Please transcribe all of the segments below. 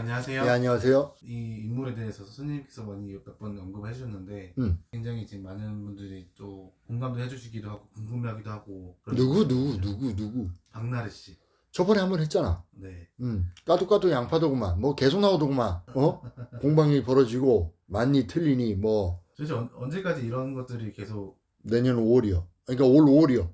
안녕하세요. 네, 안녕하세요. 이 인물에 대해서 선생님께서 많이 몇 번 언급해 주셨는데 음. 굉장히 지금 많은 분들이 또 공감도 해주시기도 하고 궁금해하기도 하고 누구. 누구, 누구, 누구. 박나래 씨. 저번에 한 번 했잖아. 네. 음, 까도 까도 양파더구만. 뭐 계속 나오더구만. 어? 공방이 벌어지고, 많니 틀리니, 뭐, 도대체 언, 언제까지 이런 것들이 계속 내년 5월이요. 그러니까 올 5월이요.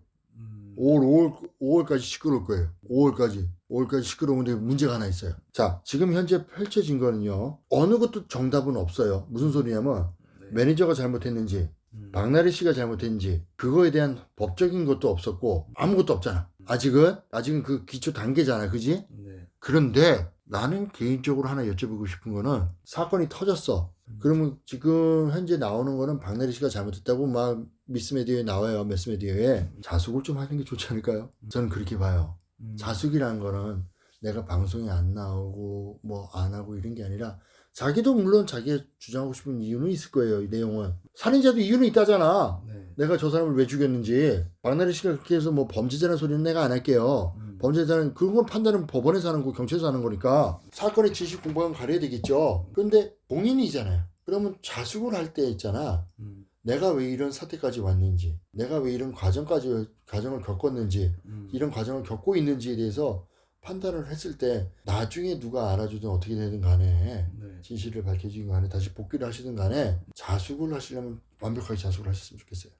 음, 5월, 5월, 5월까지 시끄러울 거예요. 5월까지. 5월까지 시끄러운데 문제가 하나 있어요. 자, 지금 현재 펼쳐진 거는요. 어느 것도 정답은 없어요. 무슨 소리냐면, 네. 매니저가 잘못했는지, 음, 박나래 씨가 잘못했는지, 그거에 대한 법적인 것도 없었고, 아무것도 없잖아. 아직은, 아직은 그 기초 단계잖아. 그지? 네. 그런데 나는 개인적으로 하나 여쭤보고 싶은 거는 사건이 터졌어. 그러면 지금 현재 나오는 거는 박나래 씨가 잘못했다고 막 미스메디어에 나와요. 매스메디어에. 자숙을 좀 하는 게 좋지 않을까요? 저는 그렇게 봐요. 음, 자숙이라는 거는 내가 방송에 안 나오고 뭐 안 하고 이런 게 아니라 자기도 물론 자기가 주장하고 싶은 이유는 있을 거예요. 이 내용은. 살인자도 이유는 있다잖아. 네. 내가 저 사람을 왜 죽였는지. 박나래 씨가 그렇게 해서 뭐 범죄자라는 소리는 내가 안 할게요. 음, 범죄자는 그건 판단은 법원에서 하는 거 경찰에서 하는 거니까 사건의 진실 공방은 가려야 되겠죠. 근데 공인이잖아요. 그러면 자숙을 할 때 있잖아. 음, 내가 왜 이런 사태까지 왔는지, 내가 왜 이런 과정까지 과정을 겪었는지, 음, 이런 과정을 겪고 있는지에 대해서 판단을 했을 때 나중에 누가 알아주든 어떻게 되든 간에 네. 진실을 밝혀지든 간에 다시 복귀를 하시든 간에 자숙을 하시려면 완벽하게 자숙을 하셨으면 좋겠어요.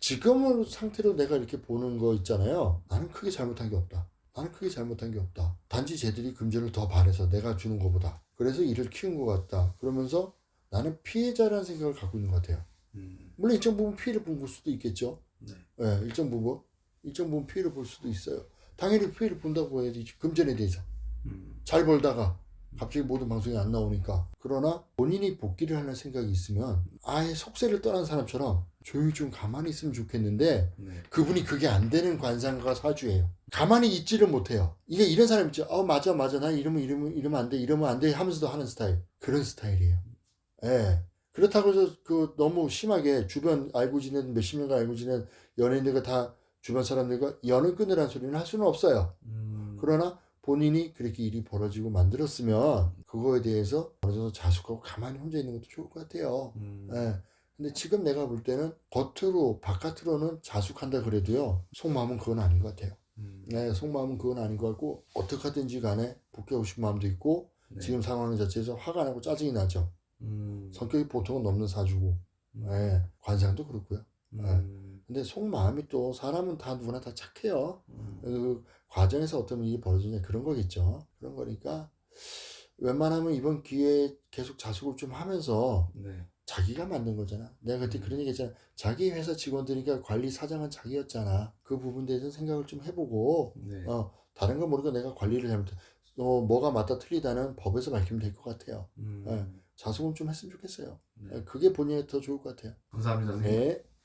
지금의 상태로 내가 이렇게 보는 거 있잖아요. 나는 크게 잘못한 게 없다. 나는 크게 잘못한 게 없다. 단지 쟤들이 금전을 더 바래서 내가 주는 것보다. 그래서 일을 키운 것 같다. 그러면서 나는 피해자라는 생각을 갖고 있는 것 같아요. 음, 물론 일정 부분 피해를 본 걸 수도 있겠죠. 네. 예, 일정 부분. 일정 부분 피해를 볼 수도 있어요. 당연히 피해를 본다고 해야 되지. 금전에 대해서. 음, 잘 벌다가 갑자기 모든 방송이 안 나오니까 그러나 본인이 복귀를 하는 생각이 있으면 아예 속세를 떠난 사람처럼 조용히 좀 가만히 있으면 좋겠는데 네. 그분이 그게 안 되는 관상과 사주예요. 가만히 있지를 못해요. 이게 이런 사람 있죠. 어 맞아 맞아 나 이러면 이러면 이러면 안 돼 이러면 안 돼 하면서도 하는 스타일 그런 스타일이에요. 예. 그렇다고 해서 그 너무 심하게 주변 알고 지낸 몇십 년간 알고 지낸 연예인들과 다 주변 사람들과 연을 끊으라는 소리는 할 수는 없어요. 음, 그러나 본인이 그렇게 일이 벌어지고 만들었으면 그거에 대해서 어느 정도 자숙하고 가만히 혼자 있는 것도 좋을 것 같아요. 음, 예. 근데 지금 내가 볼 때는 겉으로 바깥으로는 자숙한다 그래도요 속마음은 그건 아닌 것 같아요. 음, 네, 속마음은 그건 아닌 것 같고 어떻게 하든지 간에 복귀하고 싶은 마음도 있고 네. 지금 상황 자체에서 화가 나고 짜증이 나죠. 음, 성격이 보통은 넘는 사주고 음, 예, 관상도 그렇고요. 음, 근데 속마음이 또 사람은 다 누구나 다 착해요. 음, 그 과정에서 어떤 일이 벌어지냐 그런 거겠죠. 그런 거니까 웬만하면 이번 기회에 계속 자숙을 좀 하면서 네. 자기가 만든 거잖아. 내가 그때 그런 얘기 했잖아. 자기 회사 직원들이니까 관리 사장은 자기였잖아. 그 부분에 대해서 생각을 좀 해보고 네. 어 다른 건 모르고 내가 관리를 잘못해. 어 뭐가 맞다 틀리다는 법에서 밝히면 될 것 같아요. 음, 네. 자숙은 좀 했으면 좋겠어요. 네. 그게 본인에 더 좋을 것 같아요. 감사합니다. 선생님. 네.